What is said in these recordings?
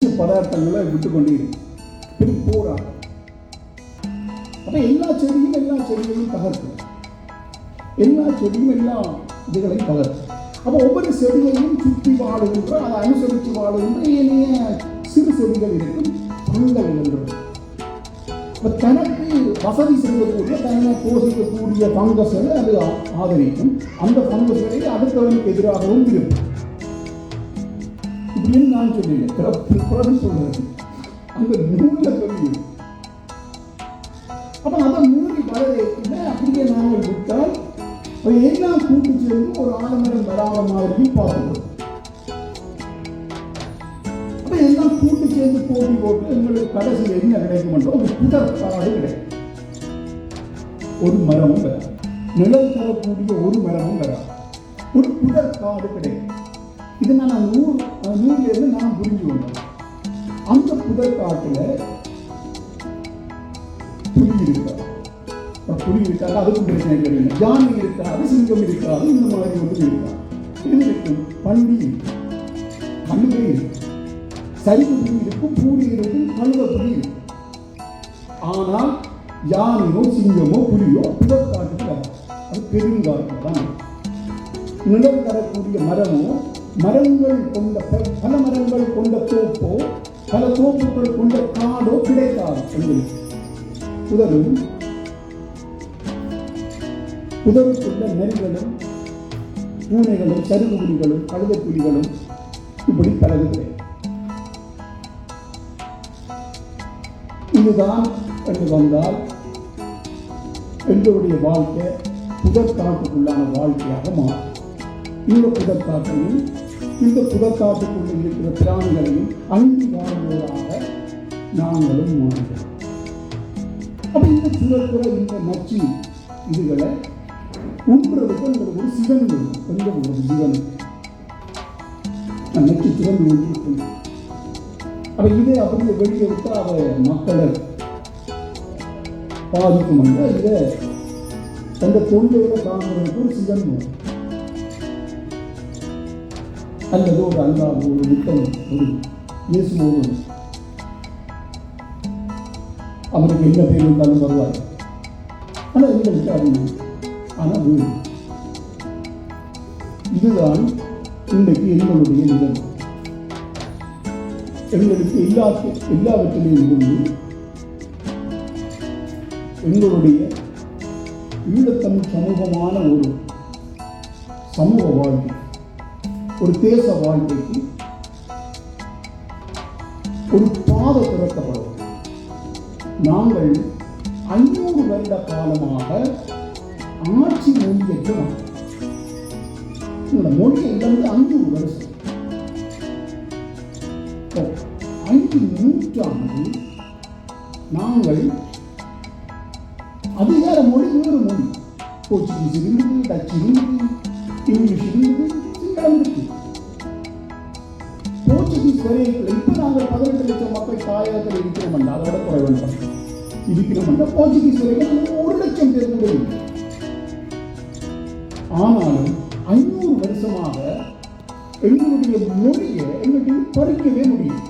பதார்த்தங்களை விட்டு கொண்டே இருக்கு பெரிய அப்ப எல்லா செடியும் எல்லா செடிகளையும் தகர்த்து. எல்லா செடியும் எல்லா இதுகளையும் தகர்த்து. அப்போ ஒவ்வொரு செடிகளையும் சுற்றி வாழுகின்ற அதை அனுசரித்து வாழுகின்ற ஏனைய சிறு செடிகள் இருக்கும் குழந்தைகள் என்றது இப்போ தனக்கு வசதி செய்யக்கூடிய தன்னை போஷிக்கக்கூடிய பங்கஸ்களை அது ஆதரிக்கும். அந்த பங்கஸ்களை அடுத்தவனுக்கு எதிராகவும் இருக்கும். இப்படின்னு நான் சொல்லல பிறகு சொல்றது அந்த நூல்ல சொல்லி அப்போ அந்த மீறி வளரேற்குள்ள அப்படியே நாங்கள் விட்டால் அப்ப எல்லாம் கூட்டு சேர்ந்து ஒரு ஆலமரம் வராத மாதிரி பார்க்கணும் அப்போ எல்லாம் கூட்டு சேர்ந்து போட்டி போட்டு எங்களுக்கு கடைசியில் என்ன கிடைக்கும் ஒரு புதர் காடு கிடைக்கும். ஒரு மரமும் வராது. நிழல் தரக்கூடிய ஒரு மரமும் வராது. ஒரு புதர் காடு கிடைக்கும். இது நான் நூல் நூறிலிருந்து நான் புரிஞ்சு கொண்டேன் அந்த புதர் காட்டுல புலி இருக்காது புலி இருக்காது அதுக்கும் பிரச்சனை கிடையாது யானை இருக்காது சிங்கம் இருக்காது இந்த மாதிரி ஒன்றும் இருக்காது இது இருக்கும் பண்டி இருக்கும் கழுதை இருக்கும் சரிவு புலி இருக்கும் பூரி இருக்கும் கழுத புலி இருக்கும் ஆனால் யானையோ சிங்கமோ புலியோ புதற்காட்டுக்கு அது பெருங்காட்டு தான் நிலம் தரக்கூடிய மரமோ மரங்கள் கொண்ட பல மரங்கள் கொண்ட தோப்போ பல தோப்புகள் கொண்ட காடோ கிடைத்தார் எங்களுக்கு உதவு புதருக்குள்ள நெல்களும் பூனைகளும் சருகு புலிகளும் கழுத புலிகளும் இப்படி பலது இதுதான் என்று வந்தால் எங்களுடைய வாழ்க்கை புதற்காட்டுக்குள்ளான வாழ்க்கையாக மாறும். இந்த புதற்காட்டையும் இந்த புதற்காட்டுக்குள்ள இருக்கிற பிராணிகளையும் அன்பு வாழ்வதாக நாங்களும் மாறுகிறோம். அப்போ இந்த சுழற்கிற இந்த நச்சு இதுகளை உண்றதுக்கு எங்களுக்கு ஒரு சிவன் வேணும் கொஞ்சம் ஒரு சிவன்? நச்சு சிவன் ஒன்று அப்போ அப்ப இதை அப்படியே வெளியே விட்டு அதை மக்களை பாதிக்கும். என்றால் இதை தந்த கொள்கையில காண்பதற்கு ஒரு சிவன் வேணும் அல்லது ஒரு அல்லாஹ் ஒரு உத்தமன் ஒரு இயேசுவோடு அவருக்கு என்ன பேர் இருந்தாலும் வருவார் ஆனால் இந்த அது ஆனால் வீடு இதுதான் இன்றைக்கு எங்களுடைய நிலம். எங்களுக்கு எல்லா எல்லாவற்றிலையும் இருந்து எங்களுடைய ஈழத்தமிழ் சமூகமான ஒரு சமூக வாழ்க்கை. ஒரு தேச வாழ்க்கைக்கு ஒரு பாதை திறக்கப்படும் நாங்கள் ஐநூறு வருட காலமாக ஆட்சி மொழியற்ற மக்கள். இந்த மொழியை இழந்து ஐநூறு வருஷம் ஐந்து நூற்றாண்டு நாங்கள் அதிகார மொழி வேறு மொழி போர்ச்சுகீஸ் இருந்தது டச் இருந்தது இங்கிலீஷ் இருந்தது சிங்களம் இருக்கு போர்ச்சுகீஸ் இப்போ நாங்கள் பதினெட்டு லட்சம் மக்கள் தாயகத்தில் இருக்கிறோம் என்றால் அதோட குறைவு இருக்கிறோம் என்றால் போர்ச்சுகீஸ் வரைக்கும் ஒரு லட்சம் பேர் கூட ஆனாலும் ஐநூறு வருஷமாக எங்களுடைய மொழியை எங்களுக்கு பறிக்கவே முடியும்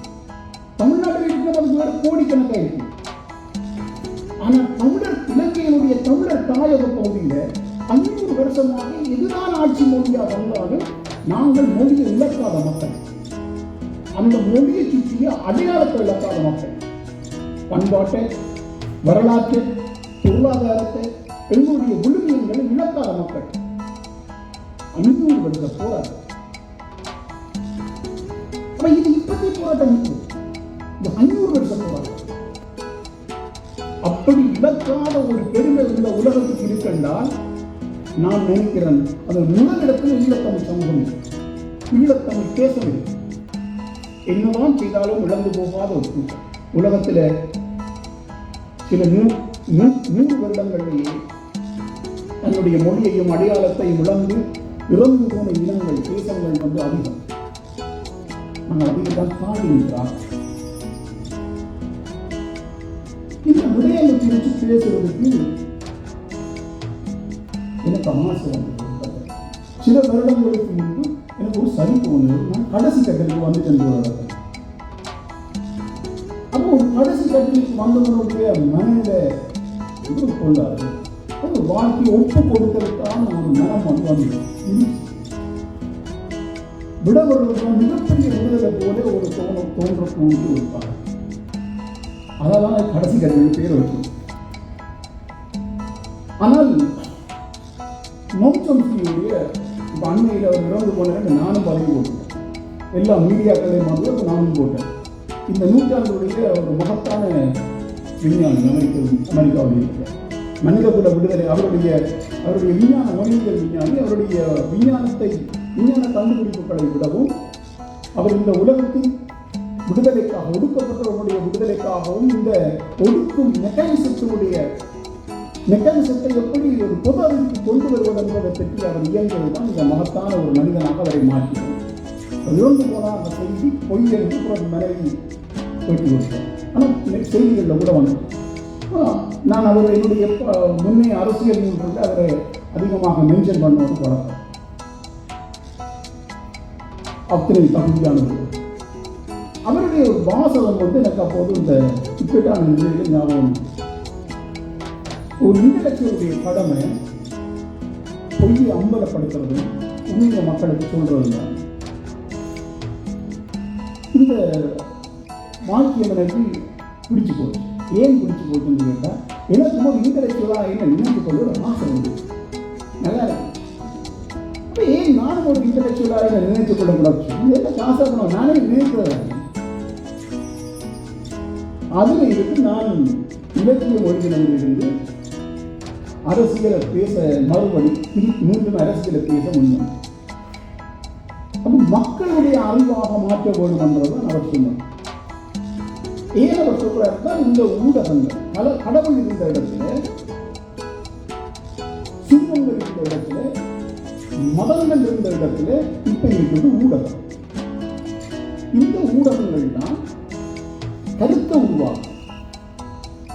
தமிழ்நாட்டில் இருக்கிறவங்களுக்கு வேறு கோடிக்கணக்காக இருக்கு ஆனா தமிழர் இலங்கையினுடைய தமிழர் தாயக பகுதியில ஐநூறு வருஷமாக எதுதான் ஆட்சி மொழியா வந்தாலும் நாங்கள் மொழியை இழக்காத மக்கள். அந்த மொழியை சுற்றிய அடையாளத்தை இழக்காத மக்கள். பண்பாட்டை வரலாற்று பொருளாதாரத்தை எங்களுடைய விழுமியங்களை இழக்காத மக்கள். ஐநூறு வருஷ போராட்டம். அப்ப இது இப்பத்தி போராட்டம் இந்த ஐநூறு வருஷ போராட்டம். அப்படி இழக்காத ஒரு பெருமை உள்ள உலகத்துக்கு இருக்கின்றால் நான் நினைக்கிறேன் அது முதலிடத்தில் ஈழத்தமிழ் சமூகம் ஈழத்தமிழ் தேசம் என்னதான் செய்தாலும் இழந்து போகாத ஒரு கூட்டம் உலகத்தில் சில நூ நூ- நூறு வருடங்களிலேயே தன்னுடைய மொழியையும் அடையாளத்தையும் இழந்து இறந்து போன இனங்கள் தேசங்கள் வந்து அதிகம். நாங்கள் அதிகம் தான் தாண்டி நிற்கிறார் இந்த விடயங்கள் குறித்து பேசுவதற்கு எனக்கு ஆசை சில வருடங்களுக்கு முன்பு ஒரு சலிப்பு வந்தது நான் கடைசி கட்டத்துக்கு வந்துட்டேன் போராட்டம் அப்போ ஒரு கடைசி கட்டத்துக்கு வந்தவனுடைய மனநில இது ஒரு வாழ்க்கை ஒப்பு கொடுக்கிறதுக்கான ஒரு மனம் வந்து வந்து விடவர்களுக்கு மிகப்பெரிய விடுதலை போல ஒரு தோண தோன்றக்கூடிய இருப்பாங்க அதெல்லாம் கடைசி கட்டத்தில் பேர் வச்சு ஆனால் நோச்சம்சியுடைய இப்போ அண்மையில் அவர் இறந்து போனேன் நானும் பதவி போட்டேன். எல்லா மீடியாக்களையும் வந்து நானும் போட்டேன். இந்த நூற்றாண்டுடைய ஒரு மகத்தான விஞ்ஞானி அமெரிக்க அமெரிக்காவில் மனித மனிதகுல விடுதலை அவருடைய அவருடைய விஞ்ஞான மொழியியல் விஞ்ஞானி அவருடைய விஞ்ஞானத்தை விஞ்ஞான கண்டுபிடிப்புகளை விடவும் அவர் இந்த உலகத்தின் விடுதலைக்காக ஒடுக்கப்பட்டவர்களுடைய விடுதலைக்காகவும் இந்த ஒடுக்கும் மெக்கானிசத்தினுடைய மெக்கானிசத்தை எப்படி ஒரு பொது அறிவுக்கு கொண்டு வருவது என்பதை பற்றி அவர் இயங்கியது தான் இந்த மகத்தான ஒரு மனிதனாக அவரை மாற்றினார் இழந்து போனால் அந்த செய்தி பொய் என்று பிறகு மனைவி போட்டி கொடுத்தார் ஆனால் செய்திகளில் கூட வந்து நான் அவர் என்னுடைய முன்னே அரசியல் நூல்களில் அவரை அதிகமாக மென்ஷன் பண்ணுவது பழக்கம் அத்தனை தகுதியானது அவருடைய ஒரு வாசகம் வந்து எனக்கு அப்போது இந்த இக்கட்டான நிலையில் ஞாபகம் ஒரு இன்டலெக்சுவலுடைய கடமை பொய்யை அம்பலப்படுத்துறது உண்மையை மக்களுக்கு சொல்றது தான் இந்த வாழ்க்கையை பிடிச்சு போச்சு? ஏன் பிடிச்சு போச்சுன்னு கேட்டால் எனக்கு ஒரு இன்டலெக்சுவலாக என்ன நினைத்து கொள்ள ஒரு ஆசை உண்டு. நல்லா இருக்கு. ஏன் நானும் ஒரு இன்டலெக்சுவலாக என்ன நினைத்து கொள்ளக்கூடாது? என்ன காசாக பண்ணணும் நானே நினைக்கிறேன். அதில் இருந்து நான் இலக்கிய ஒழுங்கிலிருந்து அரசியலை பேச மறுபடி மீண்டும் அரசியலை பேச முடியும் அப்போ மக்களுடைய அறிவாக மாற்ற வேண்டும் என்றதான் அவர் சொன்னார். ஏன் அவர் இந்த ஊடகங்கள் பல கடவுள் இருந்த இடத்துல சிங்கங்கள் இருந்த இடத்துல மதங்கள் இருந்த இடத்துல இப்ப இருக்கிறது ஊடகம். இந்த ஊடகங்கள் தான் கருத்தை உருவாக்கும்.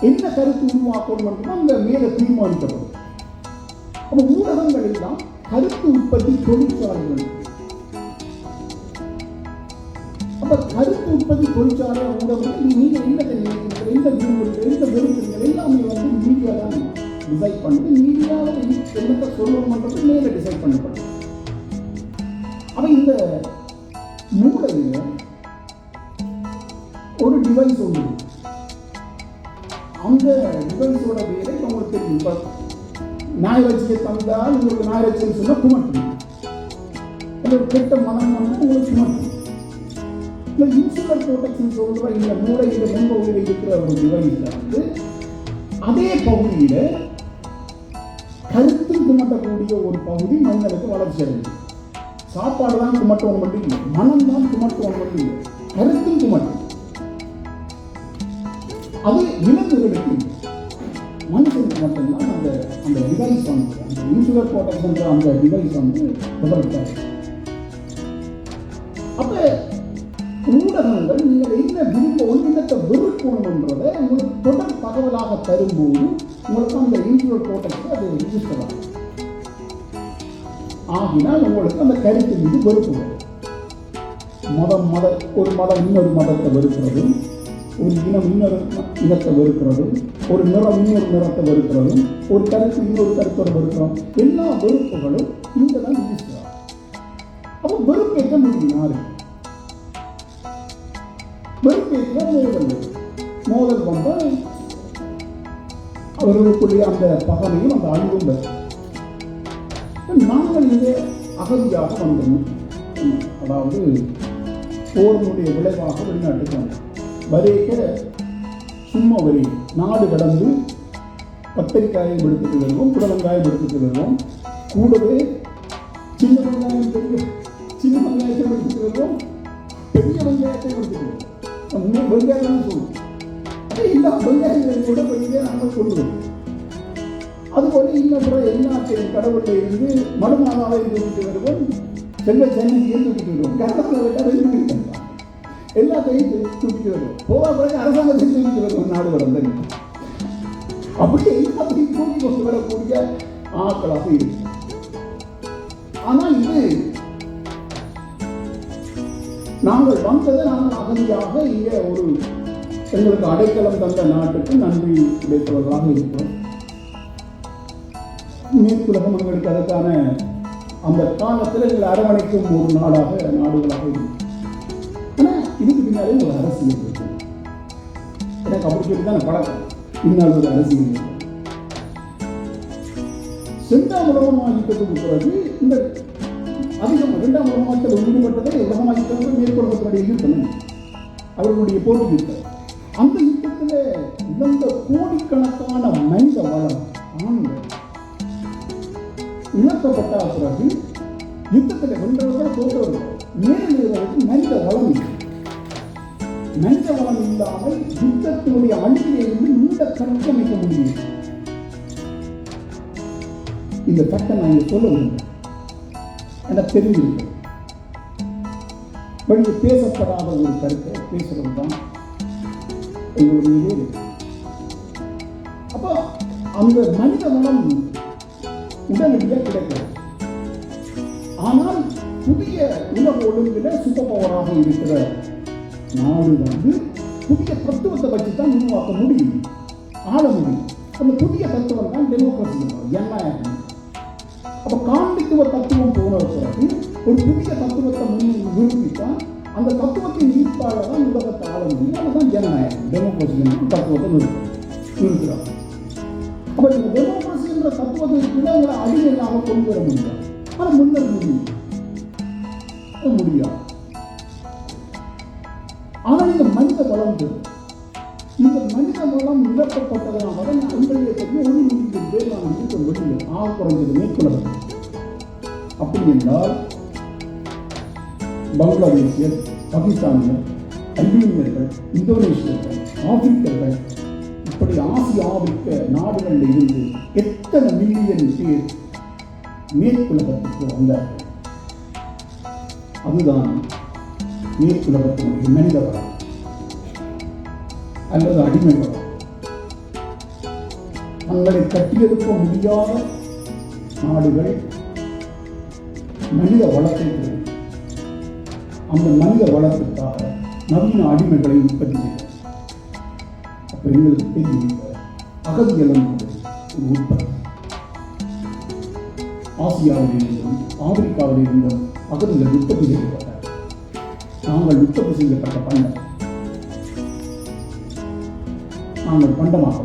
என்ன கருத்து உருவாக்கணும் என்றும் அந்த மேலே தீர்மானிக்கப்படும். அப்போ ஊடகங்களில் தான் கருத்து உற்பத்தி தொழிற்சாலைகள். அப்ப கருத்து உற்பத்தி தொழிற்சாலை ஊடகங்கள் நீங்க என்ன நினைக்கிறீர்கள் எந்த விரும்புகிறீர்கள் எந்த வெறுக்கிறீர்கள் எல்லாமே வந்து மீடியா தான். டிசைட் பண்ணுது மீடியாவில் என்னத்தை சொல்லணும்ன்றது மேலே டிசைட் பண்ணப்படும் அப்ப இந்த மூளையில ஒரு டிவைஸ் ஒன்று இருக்கு. அந்த ரிசல்ட்ஸோட வேலை உங்களுக்கு தெரியும். இப்போ ஞாயிறச்சியை தந்தால் உங்களுக்கு ஞாயிறச்சின்னு சொன்னால் குமட்டும் இல்லை கெட்ட மனம் வந்து உங்களுக்கு குமட்டும் இந்த இன்சுலர் ப்ரொடெக்ஷன் சொல்கிற இந்த மூளையில் முன்பகுதியில் இருக்கிற ஒரு டிவைஸில் வந்து அதே பகுதியில் கருத்து குமட்டக்கூடிய ஒரு பகுதி மனிதனுக்கு வளர்ச்சி அடையுது சாப்பாடு தான் குமட்டவன் மட்டும் இல்லை மனம் தான் குமட்டவன் மட்டும் இல்லை கருத்தும் குமட்டும். அது விலங்குகளுக்கு மனுஷனுக்கு மட்டும்தான் அந்த அந்த டிவைஸ் வந்து அந்த இன்சுலர் ப்ரோட்டக்ஷன் அந்த டிவைஸ் வந்து டெவலப் அப்ப ஊடகங்கள் நீங்கள் என்ன விரும்ப என்னத்தை வெறுக்கணும்ன்றதை உங்களுக்கு தொடர் தகவலாக தரும்போது உங்களுக்கு அந்த இன்சுலர் ப்ரோட்டக்ஷன் அது ரிஜிஸ்டர் ஆகும். ஆகினால் உங்களுக்கு அந்த கருத்து மீது வெறுப்பு வரும். மதம் மத ஒரு மதம் இன்னொரு மதத்தை வெறுக்கிறதும் ஒரு இனம் இன்னொரு இனத்தை வெறுக்கிறதும் ஒரு நிறம் இன்னொரு நிறத்தை வெறுக்கிறதும் ஒரு கருத்து இன்னொரு கருத்தோடு வெறுக்கிறோம் எல்லா வெறுப்புகளும் இங்கே தான் ரிஜிஸ்டர் ஆகும் அப்போ வெறுப்பேற்ற முடியும் வெறுப்பேற்ற மோதல் மோதல் வந்தால் அவர்களுக்குரிய அந்த பகமையும் அந்த அன்பும் வரும் நாங்கள் இங்கே அகதியாக வந்தோம். அதாவது போரினுடைய விளைவாக வெளிநாட்டுக்கு வந்தோம். வரைக்க சும்மா வரி. நாடு கடந்து பத்திரிக்காயை எடுத்துட்டு வருவோம் புடலங்காயம் எடுத்துட்டு வருவோம் கூடவே சின்ன வெங்காயம் பெரிய சின்ன வெங்காயத்தை எடுத்துட்டு வருவோம் பெரிய வெங்காயத்தை எடுத்துட்டு வருவோம் வெங்காயம் தான் சொல்லுவோம் அதே எல்லா வெங்காயங்களையும் கூட பெரிய நாங்கள் சொல்லுவோம் அதுபோல இன்னொரு எல்லாத்தையும் கடவுளை இருந்து மடுமானாவை தூக்கிட்டு வருவோம். செல்வ சென்னையும் தூக்கிட்டு வருவோம். கடவுளை விட்டால் ரெண்டு எல்லாத்தையும் தூ- போக பிறகு அரசாங்கத்தை தூக்கிட்டு ஒரு நாடு வளர்ந்து அப்படி எல்லாத்தையும் தூக்கி கொண்டு வரக்கூடிய ஆக்களாக இருக்கு. ஆனால் இது நாங்கள் வந்ததை நாங்கள் அகதியாக இங்கே ஒரு எங்களுக்கு அடைக்கலம் தந்த நாட்டுக்கு நன்றி கிடைப்பதாக இருக்கிறோம். மேற்குலகம் எங்களுக்கு அதற்கான அந்த காலத்தில் எங்களை அரவணைக்கும் ஒரு நாடாக நாடுகளாக இருக்கும் பின்னாலே ஒரு அரசியல் இருக்கு எனக்கு அப்படி சொல்லி தான் பழக்கம். பின்னால் ஒரு அரசியல் இருக்கு இரண்டாம் உலகமாயுத்தத்துக்கு பிறகு இந்த அதிகம் இரண்டாம் உலகமாயுத்தத்தில் ஈடுபட்டதை உலகமாயுத்தத்தில் மேற்கொள்ளப்பட்ட யுத்தம் அவர்களுடைய போட்டி யுத்தம். அந்த யுத்தத்தில் இழந்த கோடிக்கணக்கான மனித வளம் ஆண்கள். இழக்கப்பட்ட பிறகு யுத்தத்தில் வென்றவர்கள் தோற்றவர்கள். மேலும் மனித வளம் இல்லை. மனித வளம் இல்லாமல் யுத்தத்தினுடைய அழிவிலிருந்து நீண்ட கட்டமைக்க முடியும். இந்த பட்டம் நான் சொல்ல வேண்டும் எனக்கு தெரிஞ்சிருக்கு. வெளியே பேசப்படாத ஒரு கருத்தை பேசுறது தான் எங்களுடைய அப்போ அந்த மனித வளம் உடனடியாக கிடைக்கிறது ஆனால் புதிய உலக ஒழுங்கில் சூப்பர் பவராக இருக்கிற நாடு வந்து புதிய தத்துவத்தை வச்சு தான் உருவாக்க முடியும். ஆள முடியும். அந்த புதிய தத்துவம் தான் டெமோக்ரஸி ஜனநாயகம் அப்போ காண்பித்துவ தத்துவம் போன பிறகு ஒரு புதிய தத்துவத்தை முன் நிரூபித்தான் அந்த தத்துவத்தின் ஈர்ப்பாக தான் உலகத்தை ஆள முடியும். அதுதான் ஜனநாயகம் டெமோக்ரஸி என்ற தத்துவத்தை நிறுத்தும் நிறுத்துறாங்க அப்ப இந்த டெமோக்ரஸி என்ற தத்துவத்திற்கு உங்களை அடிமையாக கொண்டு வர முடியாது. ஆனால் முன்னர் முடியும் முடியாது. ஆனால் இந்த மனித பலம் இந்த மனித வளம் நிரப்பப்பட்டதனால தான் உங்களுடைய தெரியும் ஒரு மில்லியன் பேர் நான் இருக்க முடியும் ஆ குறைஞ்சது மேற்கொள்ள அப்படி என்றால் பங்களாதேசியர் பாகிஸ்தானியர் அல்பீனியர்கள் இந்தோனேஷியர்கள் ஆப்பிரிக்கர்கள் இப்படி ஆசிய ஆப்பிரிக்க நாடுகளில் இருந்து எத்தனை மில்லியன் பேர் மேற்குலகத்துக்கு வந்தார்கள்? அதுதான் மேற்குலகத்தினுடைய மனித வளம் அல்லது அடிமை வளம் தங்களை கட்டியெழுப்ப முடியாத நாடுகள் மனித வளத்தை அந்த மனித வளத்துக்காக நவீன அடிமைகளை உற்பத்தி செய்யும் அப்ப எங்களுக்கு தெரியும் அகதிகள் ஒரு உற்பத்தி ஆசியாவில் இருந்தும் ஆப்பிரிக்காவில் இருந்தும் அகதிகள் உற்பத்தி செய்யப்பட்டார் நாங்கள் உற்பத்தி செய்யப்பட்ட பண்டம் நாங்கள் பண்டமாக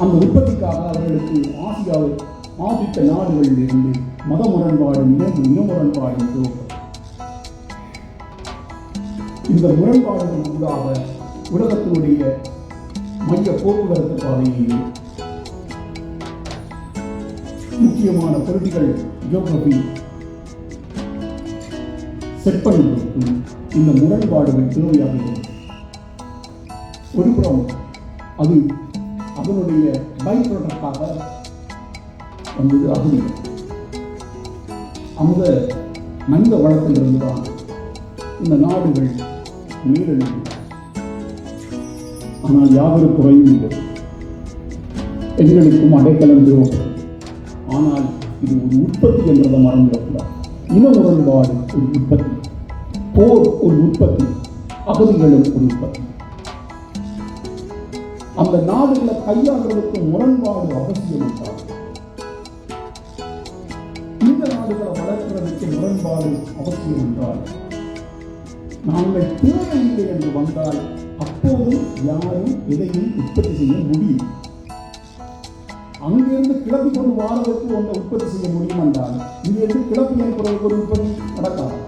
அந்த உற்பத்திக்காக அவர்களுக்கு ஆசியாவில் ஆப்பிரிக்க நாடுகளில் இருந்து மத முரண்பாடு இன இன முரண்பாடு இந்த முரண்பாடுகள் ஊடாக உலகத்தினுடைய மைய போக்குவரத்து பாதையில் முக்கியமான பொலிட்டிக்கல் ஜியோகிரபி செட் இந்த முரண்பாடுகள் தேவையாக ஒரு புறம் அது அதனுடைய பை ப்ராடக்டாக வந்தது அகதிகள் அந்த மனித வளத்திலிருந்து தான் இந்த நாடுகள் நீரெழுந்து ஆனால் யாவரும் குறையும் இல்லை எங்களுக்கும் அடைக்கலம் துரோகம் ஆனால் இது ஒரு உற்பத்தி என்றதை மறந்துவிடக்கூடாது இன முரண்பாடு ஒரு உற்பத்தி. போர் ஒரு உற்பத்தி அகதிகளும் ஒரு உற்பத்தி. அந்த நாடுகளை கையாளுவதற்கு முரண்பாடு அவசியம் என்றால் இந்த நாடுகளை வளர்க்கிறதுக்கு முரண்பாடு அவசியம் என்றால் நாங்கள் தேவையில்லை என்று வந்தால் அப்போது யாரும் எதையும் உற்பத்தி செய்ய முடியும். அங்கிருந்து கிளப்பி கொண்டு வாரதற்கு ஒன்றை உற்பத்தி செய்ய முடியும் என்றால் இங்கிருந்து கிளப்பி அனுப்புறதுக்கு ஒரு உற்பத்தி நடக்காது.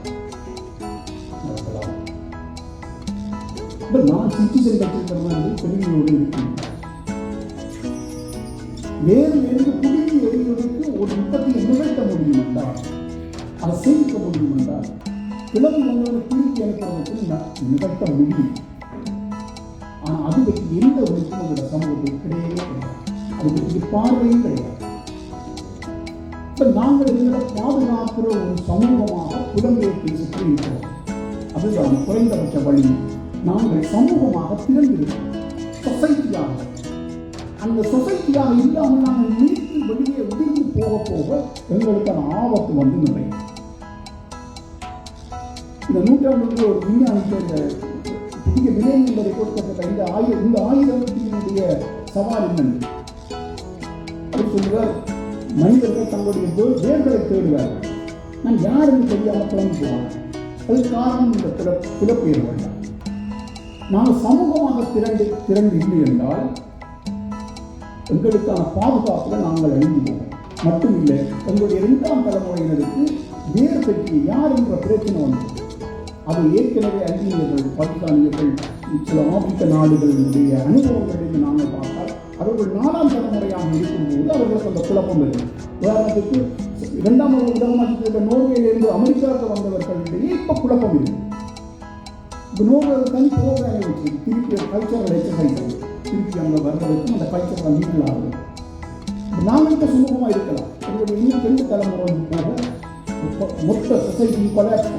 இப்ப நான் சிட்டிசன் கட்சிக்கிறது மாதிரி பெருமையோடு இருக்கேன் வேறு எந்த குடிக்கு எரிவதற்கு ஒரு உற்பத்தியை நிகழ்த்த முடியும் என்றால் அதை சேமிக்க முடியும் என்றால் கிளம்பி வந்தவர்கள் திருப்பி அனுப்புறதுக்கு ந- நிகழ்த்த முடியும். ஆனால் அது பற்றி எந்த ஒழுக்கும் உங்களோட சமூகத்தில் கிடையவே கிடையாது. அது பற்றி பார்வையும் கிடையாது. இப்போ நாங்கள் எங்களை பாதுகாக்கிற ஒரு சமூகமாக புலம்பெயர்ப்பை சுற்றி இருக்கிறோம் அதுதான் குறைந்தபட்ச வழி. நாங்கள் சமூகமாக பிறந்திருக்கிறோம் சொசைட்டியாக அந்த சொசைட்டியாக இல்லாமல் நாங்கள் நீட்டு வெளியே உதிர்ந்து போக போக எங்களுக்கான ஆபத்து வந்து நிறைய இந்த நூற்றாண்டுக்கு ஒரு விஞ்ஞானிக்கு இந்த புதிய விலை என்பதை கொடுக்கப்பட்ட இந்த ஆயுதம் இந்த ஆயுதத்தினுடைய சவால் என்ன சொல்லுவார் மனிதர்கள் தங்களுடைய வேர்களை தேடுவார் நான் யாருன்னு தெரியாமல் கிளம்பி போவாங்க அதுக்கு காரணம் இந்த பிற பிறப்பெயர்கள் நாங்கள் சமூகமாக திரண்டு திரண்டு இல்லை என்றால் எங்களுக்கான பாதுகாப்பில் நாங்கள் அழிந்துவோம் மட்டும் இல்லை எங்களுடைய இரண்டாம் தலைமுறையினருக்கு வேறு பற்றி யார் என்ற பிரச்சனை வந்தது. அது ஏற்கனவே அறிஞர்கள் பாகிஸ்தானியர்கள் சில ஆப்பிரிக்க நாடுகளுடைய அனுபவங்களில் நாங்கள் பார்த்தால் அவர்கள் நாலாம் தலைமுறையாக இருக்கும்போது அவர்களுக்கு அந்த குழப்பம் இருக்கும் உதாரணத்துக்கு இரண்டாம் உதாரணத்துக்கு நோர்வேலிருந்து அமெரிக்காவுக்கு வந்தவர்களிடையே இப்போ குழப்பம் இருக்கு. இப்போ நோர்வே ஒரு தனி ப்ரோக்ராமை வச்சு திருப்பி கல்ச்சரல் எக்ஸசைஸ் திருப்பி அங்கே வர்றதுக்கும் அந்த கல்ச்சரல் மீட்டில் ஆகும் இப்ப நாங்கள் சுமூகமாக இருக்கலாம்? எங்களுடைய இன்னும் ரெண்டு தலைமுறை போக மொத்த- சொசைட்டி கொலாப்ஸ்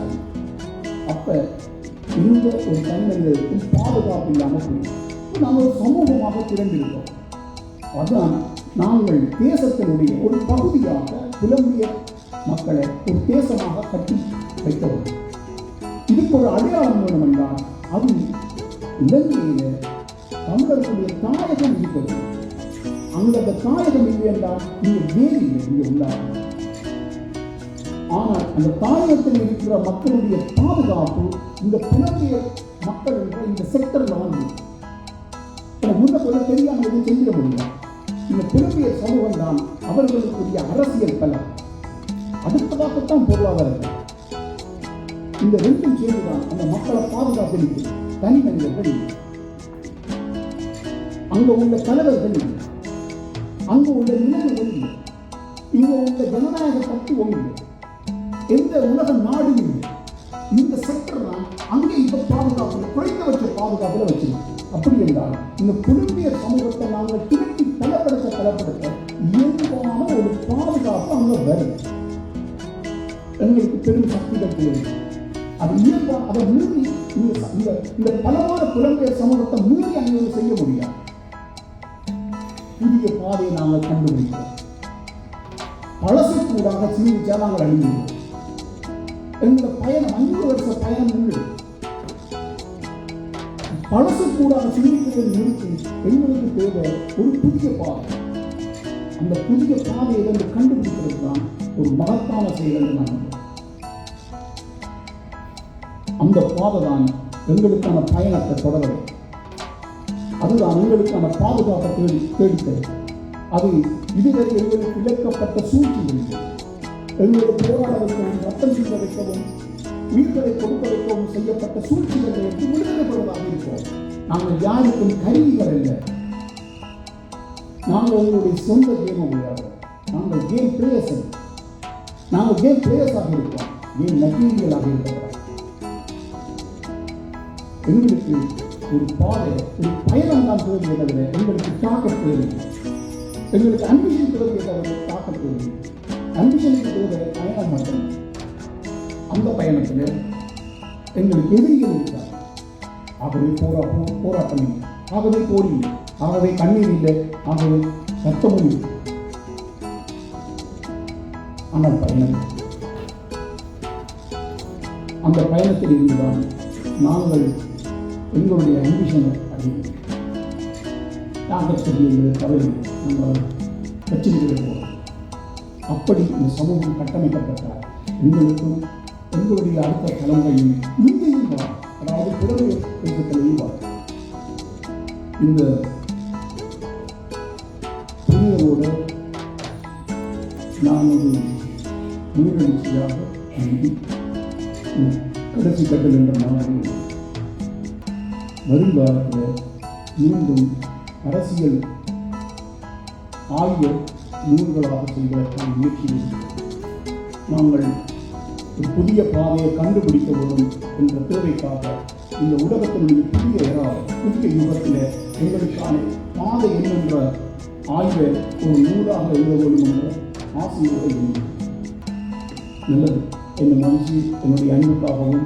அப்போ இந்த ஒரு தன்மையிலிருக்கும் பாதுகாப்பு இல்லாமல் போயிடும். நாம் ஒரு சமூகமாக திறந்திருக்கோம் அதுதான் நாங்கள் தேசத்தினுடைய ஒரு பகுதியாக புலம்பிய மக்களை ஒரு தேசமாக கட்டி வைக்க வேண்டும். இதுக்கு ஒரு அடையாளம் வேணும் என்றால் அது இலங்கையில தமிழர்களுடைய தாயகம் இருக்கிறது. அங்க அந்த தாயகம் இல்லை என்றால் இங்க வேறு இல்லை. இங்க உள்ளார் ஆனால் அந்த தாயகத்தில் இருக்கிற மக்களுடைய பாதுகாப்பு இந்த புலத்திய மக்கள் என்ற இந்த செக்டர்ல வந்து முன்ன போல தெரியாமல் எதுவும் செஞ்சிட முடியும் இந்த புலம்பிய சமூகம் தான் அவர்களுக்குரிய அரசியல் பலம். அடுத்ததாகத்தான் பொருளாதாரம் இந்த ரெண்டும் சேர்ந்துதான் அந்த மக்களை பாதுகாப்பிற்கு தனி மனிதர்கள் அங்க உள்ள தலைவர்கள் இல்லை. அங்க உள்ள நிலைமைகள் இல்லை. இங்க உள்ள ஜனநாயக தத்துவம் இல்லை. எந்த உலக நாடும் இல்லை. இந்த செக்டர் தான் அங்கே இப்ப பாதுகாப்பு குறைந்த வச்ச பாதுகாப்புல வச்சிருக்கோம். அப்படி என்றால் இந்த குடும்பிய சமூகத்தை நாங்கள் திருப்பி பலப்படுத்த பலப்படுத்த இயல்பான ஒரு பாதுகாப்பு அங்க வரும். எங்களுக்கு பெரும் சக்திகள் தேவை. அது இயல்பா அதை மீறி இந்த இந்த பலமான புலம்பெயர் சமூகத்தை மீறி அங்கே செய்ய முடியாது. புதிய பாதையை நாங்கள் கண்டுபிடிக்கிறோம். பழசு கூடாக சிந்திச்சா நாங்கள் அழிஞ்சிடுவோம் எங்களோட பயணம் ஐந்து வருஷ பயணம் உண்டு. பழசு கூடாக சிந்திக்கிறது நிறுத்தி எங்களுக்கு தேவை ஒரு புதிய பாதை. அந்த புதிய பாதையை வந்து கண்டுபிடிக்கிறது தான் ஒரு மகத்தான செயல் என்று நான் நம்புகிறேன். அந்த பாதை தான் எங்களுக்கான பயணத்தை தொடர அதுதான் எங்களுக்கான பாதுகாப்பை தேடி தேடித்தது அது இதுவரை எங்களுக்கு இழக்கப்பட்ட சூழ்ச்சி எங்களை போராட வைக்கவும் ரத்தம் சிந்த வைக்கவும் உயிர்களை கொடுக்க வைக்கவும் செய்யப்பட்ட சூழ்ச்சிகளை என்று விடுதலை இருக்கிறோம். நாங்கள் யாருக்கும் கருவிகள் இல்லை நாங்கள் எங்களுடைய சொந்த கேம விளையாடுறோம் நாங்கள் கேம் பிளேயர்ஸ் நாங்கள் கேம் பிளேயர்ஸாக இருக்கோம் ஏன் மெட்டீரியலாக இருக்கிறோம்? எங்களுக்கு ஒரு பாதை ஒரு பயணம் தான் தேவையே தவிர எங்களுக்கு தாக்கத் தேவை எங்களுக்கு அன்பிஷன் தேவையே தவிர தாக்கத் தேவை அம்பிஷனுக்கு தேவை பயணம் மட்டும். அந்த பயணத்தில் எங்களுக்கு எதிரிகள் இருக்கிறார் ஆகவே போரா போராட்டம் இல்லை. ஆகவே போர் இல்லை. ஆகவே கண்ணீர் இல்லை. ஆகவே சத்தமும் இல்லை. ஆனால் பயணம் அந்த பயணத்தில் இருந்துதான் நாங்கள் எங்களுடைய அம்பிஷனை அடையும் டார்கெட் எங்களை தவறு நம்ம வச்சிருக்கிற போகிறோம் அப்படி இந்த சமூகம் கட்டமைக்கப்பட்டால் எங்களுக்கும் எங்களுடைய அடுத்த தலைமுறையும் இங்கேயும் அதாவது பிறகு தேசத்திலையும் வரும் இந்த புரிதலோடு நான் ஒரு முயற்சியாக கடைசி கட்டல் என்ற மாதிரி வருங்காலத்தில் மீண்டும் அரசியல் ஆய்வு நூல்களாக செய்வதற்கான முயற்சியில் நாங்கள் ஒரு புதிய பாதையை கண்டுபிடிக்க வேண்டும் என்ற தேவைக்காக இந்த உலகத்தினுடைய புதிய எறால் புதிய யுகத்தில் எங்களுக்கான பாதை என்னென்ற ஆய்வை ஒரு நூலாக எழுத வேண்டும் என்ற ஆசையோடு நல்லது. என்னை மனசு என்னுடைய அன்புக்காகவும்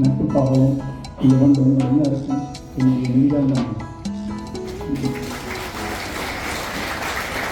நட்புக்காகவும் இங்கே வந்து உங்கள் எல்லாருக்கும் என்னுடைய நெஞ்சார்ந்த நன்றி.